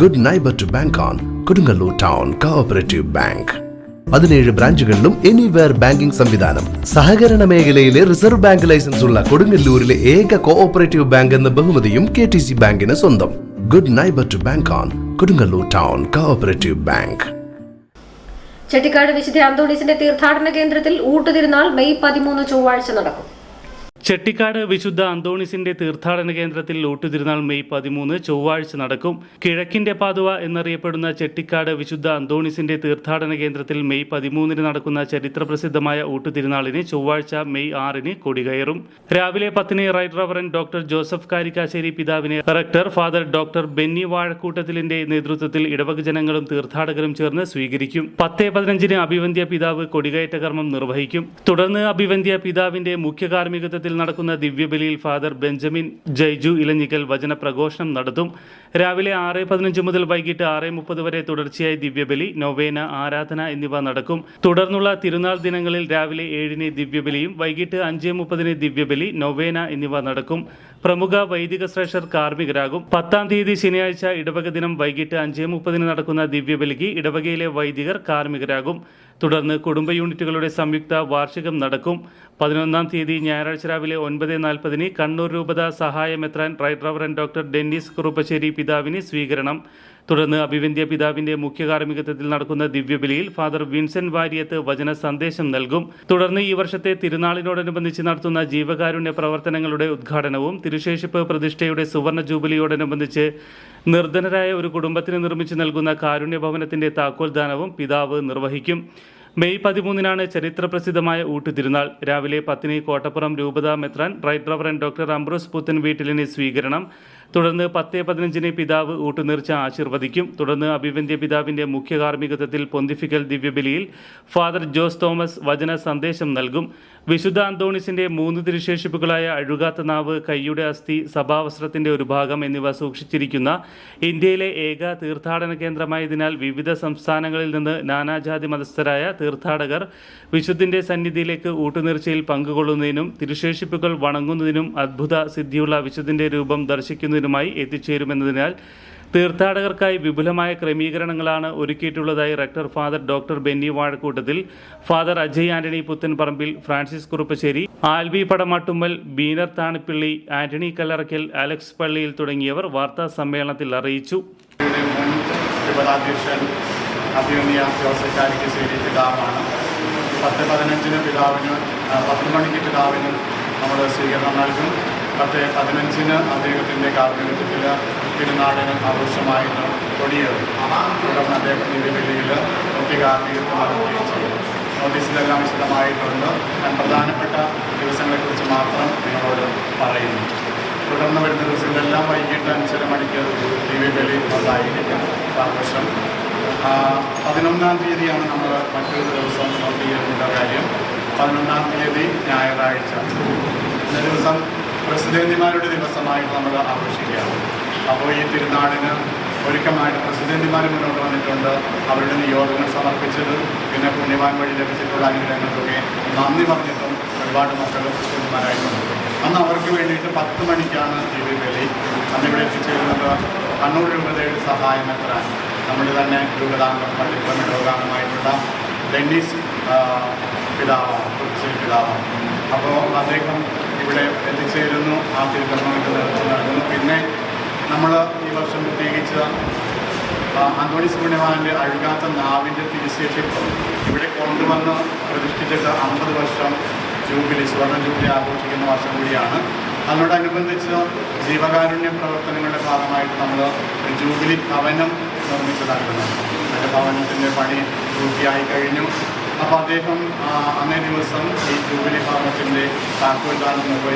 Good neighbour to bank on Kodungallur town cooperative bank പതിനേഴ് ബ്രാഞ്ചുകളിലും anywhere banking സംവിധാനം. സഹകരണ മേഖലയിലെ റിസർവ് ബാങ്ക് ലൈസൻസ് ഉള്ള കൊടുങ്ങല്ലൂരിലെ ഏക കോഓപ്പറേറ്റീവ് ബാങ്ക് എന്ന ബഹുമതിയും കെ ടി സി ബാങ്കിന് സ്വന്തം. Good neighbour to bank on Kodungallur town cooperative bank Chettikkad വിശുദ്ധ അന്തോണീസിന്റെ തീർത്ഥാടന കേന്ദ്രത്തിൽ ഊട്ടുതിരുന്നാൾ മെയ് പതിമൂന്ന് ചൊവ്വാഴ്ച നടക്കും. ചെട്ടിക്കാട് വിശുദ്ധ അന്തോണിസിന്റെ തീർത്ഥാടന കേന്ദ്രത്തിൽ ഊട്ടുതിരുന്നാൾ മെയ് പതിമൂന്ന് ചൊവ്വാഴ്ച നടക്കും. കിഴക്കിന്റെ പാതുവ എന്നറിയപ്പെടുന്ന ചെട്ടിക്കാട് വിശുദ്ധ അന്തോണിസിന്റെ തീർത്ഥാടന കേന്ദ്രത്തിൽ മെയ് പതിമൂന്നിന് നടക്കുന്ന ചരിത്രപ്രസിദ്ധമായ ഊട്ടുതിരുനാളിന് ചൊവ്വാഴ്ച മെയ് ആറിന് കൊടികയറും. രാവിലെ പത്തിന് right reverend doctor Joseph Karikkassery പിതാവിനെ റക്ടർ ഫാദർ ഡോക്ടർ ബെന്നി വാഴക്കൂട്ടത്തിലിന്റെ നേതൃത്വത്തിൽ ഇടവക ജനങ്ങളും തീർത്ഥാടകരും ചേർന്ന് സ്വീകരിക്കും. പത്ത് പതിനഞ്ചിന് അഭിവന്ധ്യ പിതാവ് കൊടികയറ്റ കർമ്മം നിർവഹിക്കും. തുടർന്ന് അഭിവന്ധ്യ പിതാവിന്റെ മുഖ്യ കാർമ്മികത്വത്തിൽ നടക്കുന്ന ദിവ്യബലിയിൽ ഫാദർ ബെഞ്ചമിൻ ജയ്ജു ഇലഞ്ഞിക്കൽ വചനപ്രഘോഷണം നടത്തും. രാവിലെ ആറ് പതിനഞ്ച് മുതൽ വൈകിട്ട് ആറ് മുപ്പത് വരെ തുടർച്ചയായി ദിവ്യബലി നൊവേന ആരാധന എന്നിവ നടക്കും. തുടർന്നുള്ള തിരുനാൾ ദിനങ്ങളിൽ രാവിലെ ഏഴിന് ദിവ്യബലിയും വൈകിട്ട് അഞ്ച് മുപ്പതിന് ദിവ്യബലി നൊവേന എന്നിവ നടക്കും. പ്രമുഖ വൈദിക ശ്രേഷർ കാർമ്മികരാകും. പത്താം തീയതി ശനിയാഴ്ച ഇടവക ദിനം വൈകിട്ട് അഞ്ച് മുപ്പതിന് നടക്കുന്ന ദിവ്യബലിക്ക് ഇടവകയിലെ വൈദികർ കാർമ്മികരാകും. തുടർന്ന് കുടുംബ യൂണിറ്റുകളുടെ സംയുക്ത വാർഷികം നടക്കും. പതിനൊന്നാം തീയതി ഞായറാഴ്ച രാവിലെ ഒൻപത് നാൽപ്പതിന് കണ്ണൂർ രൂപത സഹായമെത്രാൻ right reverend doctor Dennis Kuruppassery പിതാവിന് സ്വീകരണം. തുടർന്ന് അഭിവന്ധ്യ പിതാവിന്റെ മുഖ്യ കാർമ്മികത്വത്തിൽ നടക്കുന്ന ദിവ്യബലിയിൽ ഫാദർ വിൻസെന്റ് വാര്യത്ത് വചന സന്ദേശം നൽകും. തുടർന്ന് ഈ വർഷത്തെ തിരുനാളിനോടനുബന്ധിച്ച് നടത്തുന്ന ജീവകാരുണ്യ പ്രവർത്തനങ്ങളുടെ ഉദ്ഘാടനവും തിരുശേഷിപ്പ് പ്രതിഷ്ഠയുടെ സുവർണ ജൂബിലിയോടനുബന്ധിച്ച് നിർധനരായ ഒരു കുടുംബത്തിന് നിർമ്മിച്ചു നൽകുന്ന കാരുണ്യ ഭവനത്തിന്റെ താക്കോൽദാനവും പിതാവ് നിർവഹിക്കും. മെയ് പതിമൂന്നിനാണ് ചരിത്രപ്രസിദ്ധമായ ഊട്ടുതിരുനാൾ രാവിലെ പത്തിന് കോട്ടപ്പുറം രൂപതാ മെത്രാൻ റൈറ്റ് റവറൻ ഡോക്ടർ അംബ്രോസ് പുത്തൻ വീട്ടിലിന് സ്വീകരണം. തുടർന്ന് പത്ത് പതിനഞ്ചിന് പിതാവ് ഊട്ടുനേർച്ച ആശീർവദിക്കും. തുടർന്ന് അഭിവന്ധ്യ പിതാവിന്റെ മുഖ്യ കാർമ്മികത്വത്തിൽ പൊന്തിഫിക്കൽ ദിവ്യബലിയിൽ ഫാദർ ജോസ് തോമസ് വചന സന്ദേശം നൽകും. വിശുദ്ധ അന്തോണിസിന്റെ മൂന്ന് തിരുശേഷിപ്പുകളായ അഴുകാത്ത നാവ് കൈയുടെ അസ്ഥി സഭാവസ്ത്രത്തിന്റെ ഒരു ഭാഗം എന്നിവ സൂക്ഷിച്ചിരിക്കുന്ന ഇന്ത്യയിലെ ഏക തീർത്ഥാടന കേന്ദ്രമായതിനാൽ വിവിധ സംസ്ഥാനങ്ങളിൽ നിന്ന് നാനാജാതി മതസ്ഥരായ തീർത്ഥാടകർ വിശുദ്ധിന്റെ സന്നിധിയിലേക്ക് ഊട്ടുനീർച്ചയിൽ പങ്കുകൊള്ളുന്നതിനും തിരുശേഷിപ്പുകൾ വണങ്ങുന്നതിനും അത്ഭുത സിദ്ധിയുള്ള വിശുദ്ധിന്റെ രൂപം ദർശിക്കുന്നതിനുമായി എത്തിച്ചേരുമെന്നതിനാൽ തീർത്ഥാടകർക്കായി വിപുലമായ ക്രമീകരണങ്ങളാണ് ഒരുക്കിയിട്ടുള്ളതായി rector father doctor Benny Vazhakkoottathil father Ajay Antony Puthenparambil Francis Kuruppassery Alby Padamattummal ബീനർ Thanippilly Antony Kallarakkal Alex പള്ളിയിൽ തുടങ്ങിയവർ വാർത്താ സമ്മേളനത്തിൽ അറിയിച്ചു. പത്ത് പതിനഞ്ചിന് പിതാവിന് പത്ത് മണിക്ക് പിതാവിന് നമ്മൾ സ്വീകരണം നൽകും. പത്ത് പതിനഞ്ചിന് അദ്ദേഹത്തിന്റെ കാർമ്മികത്വത്തിൽ തിരുനാടിന് ആഘോഷമായിട്ട് കൊടിയേറും. തുടർന്ന് അദ്ദേഹം വെള്ളിയിൽ മുഖ്യ കാർമ്മികത്വം നടത്തുകയും ചെയ്യും. നോട്ടീസിലെല്ലാം വിശദമായിട്ടുണ്ട്. ഞാൻ പ്രധാനപ്പെട്ട ദിവസങ്ങളെക്കുറിച്ച് മാത്രം നിങ്ങളോട് പറയുന്നു. തുടർന്ന് വരുന്ന ദിവസങ്ങളെല്ലാം വൈകിട്ട് അഞ്ചര മണിക്ക് ദിവ്യബലി ഉണ്ടായിരിക്കും. ആഘോഷം. പതിനൊന്നാം തീയതിയാണ് നമ്മൾ മറ്റൊരു ദിവസം നോട്ട് ചെയ്യുന്ന കാര്യം. പതിനൊന്നാം തീയതി ഞായറാഴ്ച. ഇന്ന ദിവസം പ്രസിദ്ധന്തിമാരുടെ ദിവസമായിട്ട് നമ്മൾ ആഘോഷിക്കുകയാണ്. അപ്പോൾ ഈ തിരുനാടിന് ഒരുക്കമായിട്ട് പ്രസിഡന്റുമാർ മുന്നോട്ട് വന്നിട്ടുണ്ട്. അവരുടെ നിയോഗങ്ങൾ സമർപ്പിച്ചത് പിന്നെ പുണ്യവാൻ വഴി ലഭിച്ചിട്ടുള്ള അനുഗ്രഹങ്ങൾക്കൊക്കെ നന്ദി പറഞ്ഞിട്ടും ഒരുപാട് മക്കൾ പ്രസിഡന്റുമാരായിട്ടുണ്ട് അന്ന് അവർക്ക് വേണ്ടിയിട്ട് പത്ത് മണിക്കാണ് ദിവ്യബലി അന്നിവിടെ എത്തിച്ചേരുന്നത് കണ്ണൂർ രൂപതയുടെ സഹായം എത്രാൻ നമ്മുടെ തന്നെ രൂപതാംഗം പള്ളിക്കുളം ഇടവകാംഗമായിട്ടുള്ള ഡെന്നീസ് പിതാവാണ് പിതാവാണ്. അപ്പോൾ അദ്ദേഹം ഇവിടെ എത്തിച്ചേരുന്നു. ആ തിരുക്കർമ്മങ്ങൾക്ക് നേതൃത്വം പിന്നെ നമ്മൾ ഈ വർഷം പ്രത്യേകിച്ച് അന്തോണി പുണ്യവാന്റെ അഴുകാത്ത നാവിന്റെ തിരുശേഷിപ്പ് ഇവിടെ കൊണ്ടുവന്ന് പ്രതിഷ്ഠിച്ചിട്ട് അമ്പത് വർഷം ജൂബിലി സുവർണ ജൂബിലി ആഘോഷിക്കുന്ന വർഷം കൂടിയാണ്. അതിനോടനുബന്ധിച്ച് ജീവകാരുണ്യ പ്രവർത്തനങ്ങളുടെ ഭാഗമായിട്ട് നമ്മൾ ജൂബിലി ഭവനം നിർമ്മിച്ചതായിരുന്നു അതിന്റെ ഭവനത്തിന്റെ പണി പൂർത്തിയായി കഴിഞ്ഞു. അപ്പോൾ അദ്ദേഹം അന്നേ ദിവസം ഈ ജൂബിലി ഭവനത്തിന്റെ താക്കോൽദാനം നിർവഹിക്കും